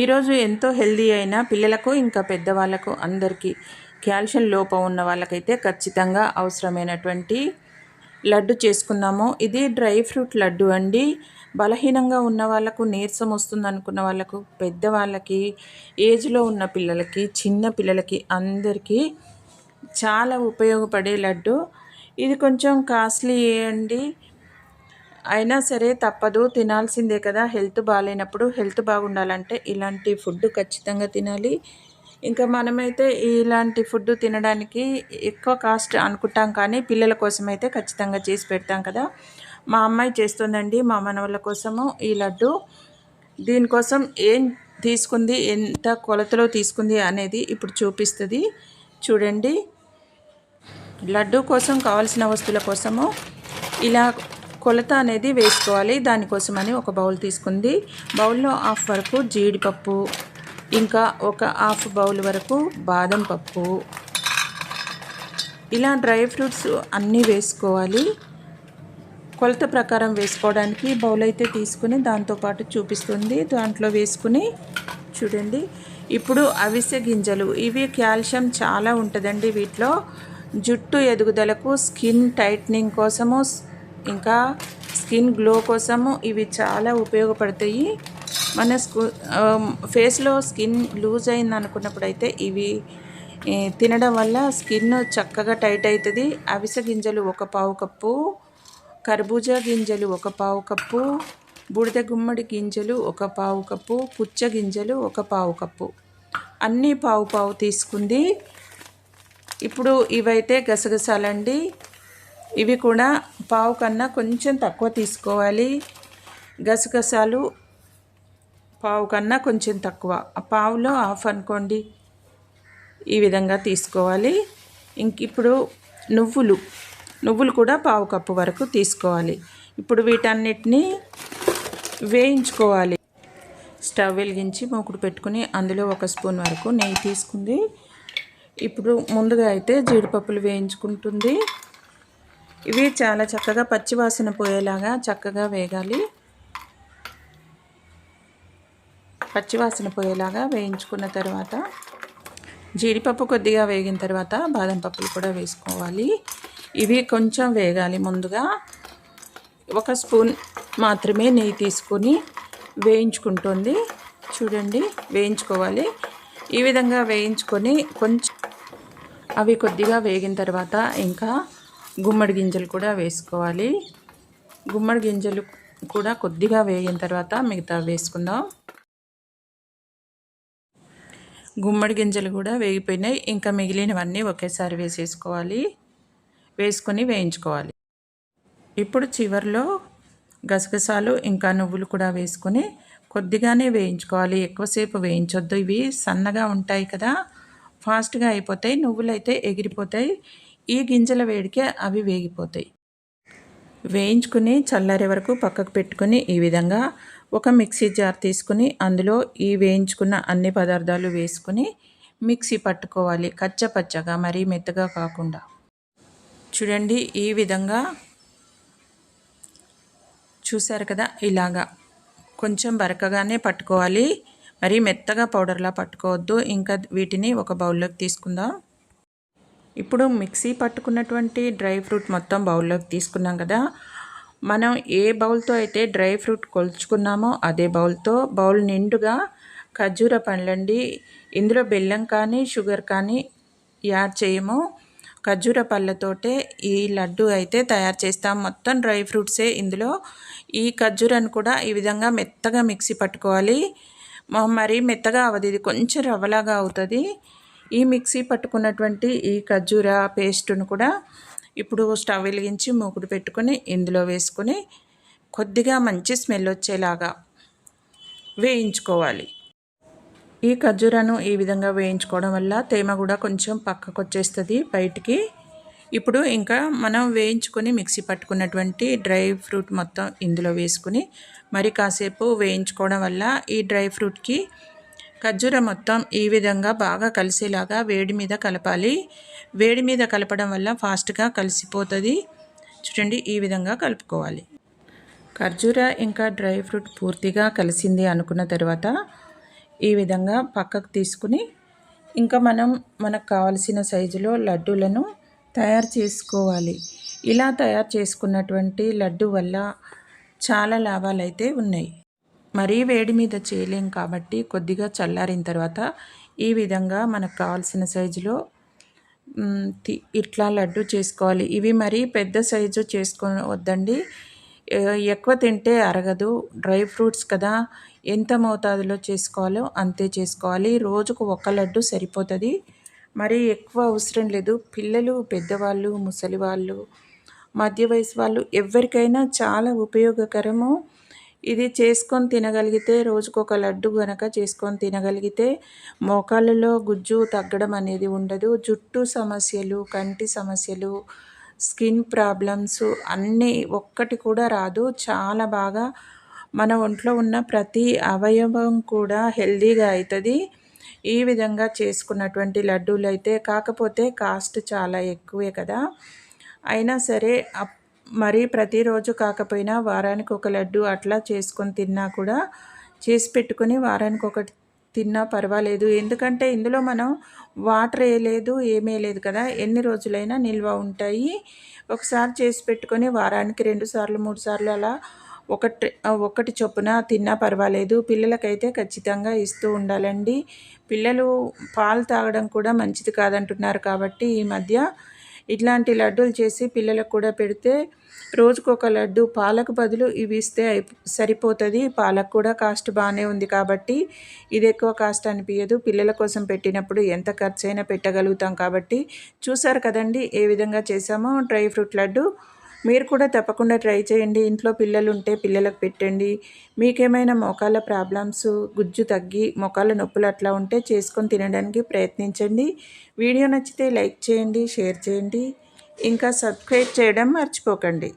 ఈరోజు ఎంతో హెల్దీ అయిన పిల్లలకు ఇంకా పెద్దవాళ్ళకు అందరికీ కాల్షియం లోపం ఉన్న వాళ్ళకైతే ఖచ్చితంగా అవసరమైనటువంటి లడ్డు చేసుకుందాము. ఇది డ్రై ఫ్రూట్ లడ్డు అండి. బలహీనంగా ఉన్న వాళ్ళకు నీరసం వస్తుంది అనుకున్న వాళ్ళకు పెద్దవాళ్ళకి ఏజ్లో ఉన్న పిల్లలకి చిన్న పిల్లలకి అందరికీ చాలా ఉపయోగపడే లడ్డు. ఇది కొంచెం కాస్ట్లీ అండి. అయినా సరే తప్పదు తినాల్సిందే కదా. హెల్త్ బాగాలేనప్పుడు హెల్త్ బాగుండాలంటే ఇలాంటి ఫుడ్ ఖచ్చితంగా తినాలి. ఇంకా మనమైతే ఇలాంటి ఫుడ్ తినడానికి ఎక్కువ కాస్ట్ అనుకుంటాం కానీ పిల్లల కోసం అయితే ఖచ్చితంగా చేసి పెడతాం కదా. మా అమ్మాయి చేస్తుందండి మా మనవల కోసము ఈ లడ్డు. దీనికోసం ఏం తీసుకుంది ఎంత కొలతలో తీసుకుంది అనేది ఇప్పుడు చూపిస్తుంది. చూడండి. లడ్డు కోసం కావాల్సిన వస్తువుల కోసము ఇలా కొలత అనేది వేసుకోవాలి. దానికోసమని ఒక బౌల్ తీసుకుంది. బౌల్లో హాఫ్ వరకు జీడిపప్పు ఇంకా ఒక హాఫ్ బౌల్ వరకు బాదం పప్పు. ఇలా డ్రై ఫ్రూట్స్ అన్నీ వేసుకోవాలి. కొలత ప్రకారం వేసుకోవడానికి బౌల్ అయితే తీసుకుని దాంతోపాటు చూపిస్తుంది. దాంట్లో వేసుకుని చూడండి. ఇప్పుడు అవిసె గింజలు. ఇవి కాల్షియం చాలా ఉంటుందండి వీటిలో. జుట్టు ఎదుగుదలకు స్కిన్ టైట్నింగ్ కోసము ఇంకా స్కిన్ గ్లో కోసము ఇవి చాలా ఉపయోగపడతాయి. మన స్కూ ఫేస్లో స్కిన్ లూజ్ అయింది అనుకున్నప్పుడు అయితే ఇవి తినడం వల్ల స్కిన్ చక్కగా టైట్ అవుతుంది అవిసె గింజలు ఒక పావు కప్పు కర్బూజా గింజలు ఒక పావు కప్పు బూడిద గుమ్మడి గింజలు ఒక పావు కప్పు పుచ్చ గింజలు ఒక పావు కప్పు. అన్నీ పావు పావు తీసుకుంది. ఇప్పుడు ఇవైతే గసగసాలండి. ఇవి కూడా పావు కన్నా కొంచెం తక్కువ తీసుకోవాలి. గసగసాలు పావు కన్నా కొంచెం తక్కువ. పావులో హాఫ్ అనుకోండి. ఈ విధంగా తీసుకోవాలి. ఇంక ఇప్పుడు నువ్వులు. నువ్వులు కూడా పావు కప్పు వరకు తీసుకోవాలి. ఇప్పుడు వీటన్నిటిని వేయించుకోవాలి. స్టవ్ వెలిగించి మూకుడు పెట్టుకుని అందులో ఒక స్పూన్ వరకు నెయ్యి తీసుకుంది. ఇప్పుడు ముందుగా అయితే జీడిపప్పులు వేయించుకుంటుంది. ఇవి చాలా చక్కగా పచ్చివాసన పోయేలాగా చక్కగా వేగాలి. పచ్చివాసన పోయేలాగా వేయించుకున్న తర్వాత జీడిపప్పు కొద్దిగా వేగిన తర్వాత బాదం పప్పులు కూడా వేసుకోవాలి. ఇవి కొంచెం వేగాలి ముందుగా. ఒక స్పూన్ మాత్రమే నెయ్యి తీసుకొని వేయించుకుంటుంది. చూడండి వేయించుకోవాలి. ఈ విధంగా వేయించుకొని కొంచెం అవి కొద్దిగా వేగిన తర్వాత ఇంకా గుమ్మడి గింజలు కూడా వేసుకోవాలి. గుమ్మడి గింజలు కూడా కొద్దిగా వేగిన తర్వాత మిగతా వేసుకుందాం. గుమ్మడి గింజలు కూడా వేగిపోయినాయి. ఇంకా మిగిలినవన్నీ ఒకేసారి వేసేసుకోవాలి. వేసుకొని వేయించుకోవాలి. ఇప్పుడు చివరిలో గసగసాలు ఇంకా నువ్వులు కూడా వేసుకొని కొద్దిగానే వేయించుకోవాలి. ఎక్కువసేపు వేయించొద్దు. ఇవి సన్నగా ఉంటాయి కదా. ఫాస్ట్గా అయిపోతాయి. నువ్వులు అయితే ఎగిరిపోతాయి. ఈ గింజల వేడికే అవి వేగిపోతాయి. వేయించుకుని చల్లారే వరకు పక్కకు పెట్టుకుని ఈ విధంగా ఒక మిక్సీ జార్ తీసుకుని అందులో ఈ వేయించుకున్న అన్ని పదార్థాలు వేసుకుని మిక్సీ పట్టుకోవాలి. కచ్చపచ్చగా మరీ మెత్తగా కాకుండా. చూడండి ఈ విధంగా చూశారు కదా? ఇలాగా కొంచెం బరకగానే పట్టుకోవాలి. మరీ మెత్తగా పౌడర్లా పట్టుకోవద్దు. ఇంకా వీటిని ఒక బౌల్లోకి తీసుకుందాం. ఇప్పుడు మిక్సీ పట్టుకున్నటువంటి డ్రై ఫ్రూట్ మొత్తం బౌల్లోకి తీసుకున్నాం కదా. మనం ఏ బౌల్తో అయితే డ్రై ఫ్రూట్ కొలుచుకున్నామో అదే బౌల్తో బౌల్ నిండుగా ఖర్జూర పండ్లండి. ఇందులో బెల్లం కానీ షుగర్ కానీ యాడ్ చేయము. ఖర్జూర పళ్ళతోటే ఈ లడ్డు అయితే తయారు చేస్తాం. మొత్తం డ్రై ఫ్రూట్సే ఇందులో. ఈ ఖర్జూరను కూడా ఈ విధంగా మెత్తగా మిక్సీ పట్టుకోవాలి. మరి మెత్తగా అవ్వదు ఇది కొంచెం రవ్వలాగా అవుతుంది. ఈ మిక్సీ పట్టుకున్నటువంటి ఈ ఖర్జూర పేస్టును కూడా ఇప్పుడు స్టవ్ వెలిగించి మూకుడు పెట్టుకొని ఇందులో వేసుకొని కొద్దిగా మంచి స్మెల్ వచ్చేలాగా వేయించుకోవాలి. ఈ ఖర్జూరాను ఈ విధంగా వేయించుకోవడం వల్ల తేమ కూడా కొంచెం పక్కకు వచ్చేస్తుంది బయటికి. ఇప్పుడు ఇంకా మనం వేయించుకొని మిక్సీ పట్టుకున్నటువంటి డ్రై ఫ్రూట్ మొత్తం ఇందులో వేసుకుని మరి కాసేపు వేయించుకోవడం వల్ల ఈ డ్రై ఫ్రూట్కి ఖర్జూర మొత్తం ఈ విధంగా బాగా కలిసేలాగా వేడి మీద కలపాలి. వేడి మీద కలపడం వల్ల ఫాస్ట్గా కలిసిపోతుంది. చూడండి ఈ విధంగా కలుపుకోవాలి. ఖర్జూర ఇంకా డ్రై ఫ్రూట్ పూర్తిగా కలిసింది అనుకున్న తర్వాత ఈ విధంగా పక్కకు తీసుకుని ఇంకా మనం మనకు కావలసిన సైజులో లడ్డూలను తయారు చేసుకోవాలి. ఇలా తయారు చేసుకున్నటువంటి లడ్డు వల్ల చాలా లాభాలు అయితే ఉన్నాయి. మరీ వేడి మీద చేయలేం కాబట్టి కొద్దిగా చల్లారిన తర్వాత ఈ విధంగా మనకు కావాల్సిన సైజులో ఇట్లా లడ్డు చేసుకోవాలి. ఇవి మరీ పెద్ద సైజు చేసుకో వద్దండి ఎక్కువ తింటే అరగదు. డ్రై ఫ్రూట్స్ కదా. ఎంత మోతాదులో చేసుకోవాలో అంతే చేసుకోవాలి. రోజుకు ఒక లడ్డు సరిపోతుంది. మరి ఎక్కువ అవసరం లేదు. పిల్లలు పెద్దవాళ్ళు ముసలి వాళ్ళు మధ్య వయసు వాళ్ళు ఎవరికైనా చాలా ఉపయోగకరము. ఇది చేసుకొని తినగలిగితే రోజుకొక లడ్డు గనక చేసుకొని తినగలిగితే మోకాళ్ళలో గుజ్జు తగ్గడం అనేది ఉండదు. జుట్టు సమస్యలు కంటి సమస్యలు స్కిన్ ప్రాబ్లమ్స్ అన్నీ ఒక్కటి కూడా రాదు. చాలా బాగా మన ఒంట్లో ఉన్న ప్రతి అవయవం కూడా హెల్దీగా అవుతుంది ఈ విధంగా చేసుకున్నటువంటి లడ్డూలు అయితే కాకపోతే కాస్ట్ చాలా ఎక్కువే కదా. అయినా సరే మరి ప్రతిరోజు కాకపోయినా వారానికి ఒక లడ్డు అట్లా చేసుకొని తిన్నా కూడా చేసి పెట్టుకొని వారానికి ఒకటి తిన్నా పర్వాలేదు. ఎందుకంటే ఇందులో మనం వాటర్ వేయలేదు ఏమీ లేదు కదా. ఎన్ని రోజులైనా నిల్వ ఉంటాయి. ఒకసారి చేసి పెట్టుకొని వారానికి రెండు సార్లు మూడు సార్లు అలా ఒకటి ఒకటి చొప్పున తిన్నా పర్వాలేదు. పిల్లలకైతే ఖచ్చితంగా ఇస్తూ ఉండాలండి. పిల్లలు పాలు తాగడం కూడా మంచిది కాదంటున్నారు కాబట్టి ఈ మధ్య ఇట్లాంటి లడ్డూలు చేసి పిల్లలకు కూడా పెడితే రోజుకొక లడ్డు పాలకు బదులు ఇవి ఇస్తే సరిపోతుంది. పాలకు కూడా కాస్ట్ బాగానే ఉంది కాబట్టి ఇది ఎక్కువ కాస్ట్ అనిపించదు పిల్లల కోసం పెట్టినప్పుడు ఎంత ఖర్చైనా పెట్టగలుగుతాం కాబట్టి చూసారు కదండి ఏ విధంగా చేసామో డ్రై ఫ్రూట్ లడ్డు. మీరు కూడా తప్పకుండా ట్రై చేయండి. ఇంట్లో పిల్లలు ఉంటే పిల్లలకు పెట్టండి. మీకేమైనా మోకాళ్ళ ప్రాబ్లమ్స్ గుజ్జు తగ్గి మోకాళ్ళ నొప్పులు అట్లా ఉంటే చేసుకొని తినడానికి ప్రయత్నించండి. వీడియో నచ్చితే లైక్ చేయండి షేర్ చేయండి. ఇంకా సబ్స్క్రైబ్ చేయడం మర్చిపోకండి.